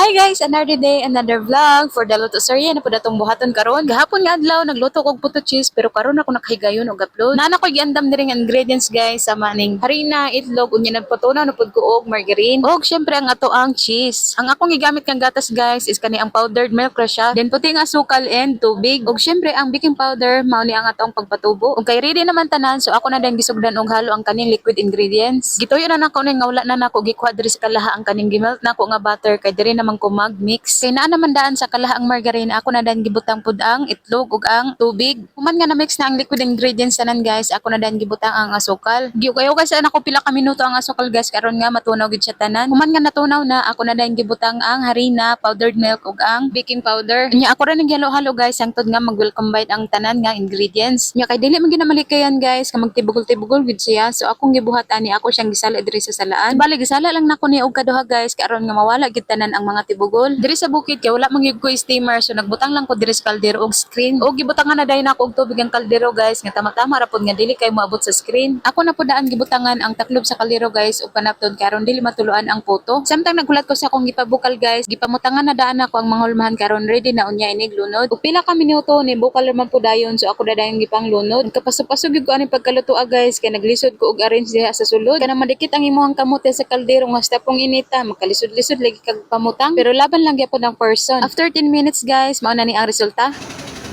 Hi guys, another day, another vlog for the Luto Sorry. Ano po datong buhaton karon? Gahapon nga adlaw nagluto kog puto cheese pero karon ako nakahigayon og upload. Nana ko giandam diri nga ingredients guys sa maning harina, itlog, unya nagpatunaw na pud ko og margarine. Og syempre ang ato ang cheese. Ang akong gigamit kang gatas guys is kani ang powdered milk ra siya. Then puti nga asukal and tubig. Og syempre ang baking powder mao ni ang atong pagpatubo. Og kay ready naman tanan so ako na din gisugdan og halo ang kaning liquid ingredients. Gituyo na nako ni nga wala na nako sa kalaha ang kaning gimelt nako nga butter kay diri naman ko mag-mix. Kay naa naman daan sa kalahaang margarine ako na dan gibutang pud ang itlog ug ang tubig. Human nga na mix na ang liquid ingredients tanan guys, ako na dan gibutang ang asukal. Giyo kayo guys ako pila ka minuto ang asukal guys karon nga matunaw gid siya tanan. Human nga natunaw na ako na dan gibutang ang harina, powdered milk ug ang baking powder. Nya ako ra nang halo-halo guys hangtod nga mag-welcome bite ang tanan nga ingredients. Nya kay dili man gid na malikayan guys ka magtibugol-tibugol gid siya. So akong gibuhat ani ako siyang gisala diri sa salaan. Bali gisala lang nako ni og kaduha guys karon nga mawala gid tanan ang mga tibugol. Diri sa bukid kay wala man gyud ko steamer so nagbutang lang ko diri sa kaldero og screen. Og gibutangan na dai nako og tubig ang kaldero guys nga tama-tama ra pud nga dili kay moabot sa screen. Ako na pud daan gibutangan ang taklob sa kaldero guys ug panaptod karon dili matuluan ang photo. Samtang nagulat ko sa akong gipabukal guys, gipamutangan na daan ako ang mangulmahan karon ready na unya inig lunod. Ug pila ka minuto ni bukal man pud dayon so ako dadayon gipang lunod. Kapasok-pasok gyud ko ani pagkalutoa guys kay naglisod ko og arrange diha sa sulod. Kana madikit ang imong kamote sa kaldero nga stapong inita makalisod-lisod lagi kag pamutang pero laban lang gyapon ang person. After 10 minutes guys, mao na ni ang resulta.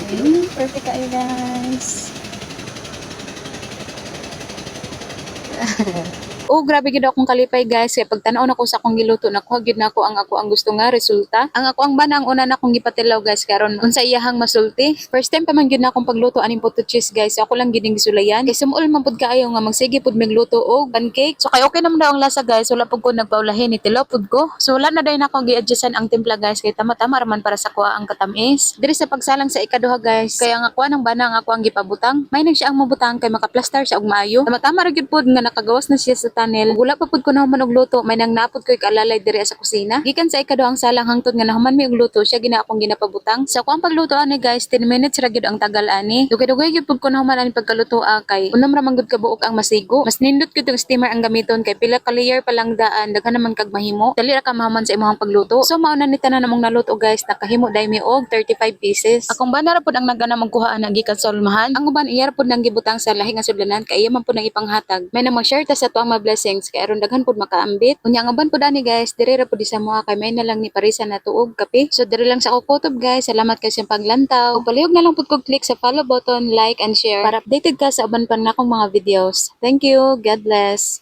Okay, perfect kayo guys. Oh, grabe gid akong kalipay guys. Kaya pag tanaw na ko sa akong giluto, nakuha gid na ako ang ako ang gusto nga resulta. Ang ako ang bana ang una na akong gipatilaw guys karon unsa iyahang masulti. First time pa man gid na akong pagluto aning puto cheese guys. Ako lang gid ning gisulayan. Kay sumul man pud kaayo nga magsige pud magluto og pancake. So kay okay naman daw ang lasa guys. Wala pud ko nagpaulahin ni tilaw pud ko. So wala na na akong gi-adjustan ang timpla guys kay tama-tama raman para sa kuha ang katamis. Diri sa pagsalang sa ikaduha guys. Kaya nga kuha ng bana ang ako ang gipabutang. May nang siya ang mabutang kay makaplastar siya og maayo. Tama-tama ra gyud pud nga nakagawas na siya sa tunnel. Wala pa pud ko nahuman og luto, may nang napod ko ikalalay diri sa kusina. Gikan sa ikaduhang salang hangtod nga nahuman mi og luto, siya gina akong ginapabutang. Sa kuang pagluto ani guys, 10 minutes ra gyud ang tagal ani. Dugay-dugay gyud pud ko nahuman ani pagkaluto ah, kay unam ra man gyud kabuok ang masigo. Mas nindot gyud ang steamer ang gamiton kay pila ka layer pa lang daan, daghan naman kag mahimo. Dali ra ka mahuman sa imong pagluto. So mao na ni tanan namong naluto guys, nakahimo dai mi og 35 pieces. Akong bana ra pud ang nagana magkuha ana gikan sa ulmahan. Ang uban iya ra pud nang gibutang sa lahi nga sudlanan kay iya man pud nang ipanghatag. May namang share ta sa tuang blessings kay aron daghan pud makaambit. Unya ang uban pud ani guys, diri ra pud sa mga kay may na lang ni parisa na tuog kape. So diri lang sa ako guys. Salamat kay sa paglantaw. Palihog na lang pud kog click sa follow button, like and share para updated ka sa uban pa na akong mga videos. Thank you. God bless.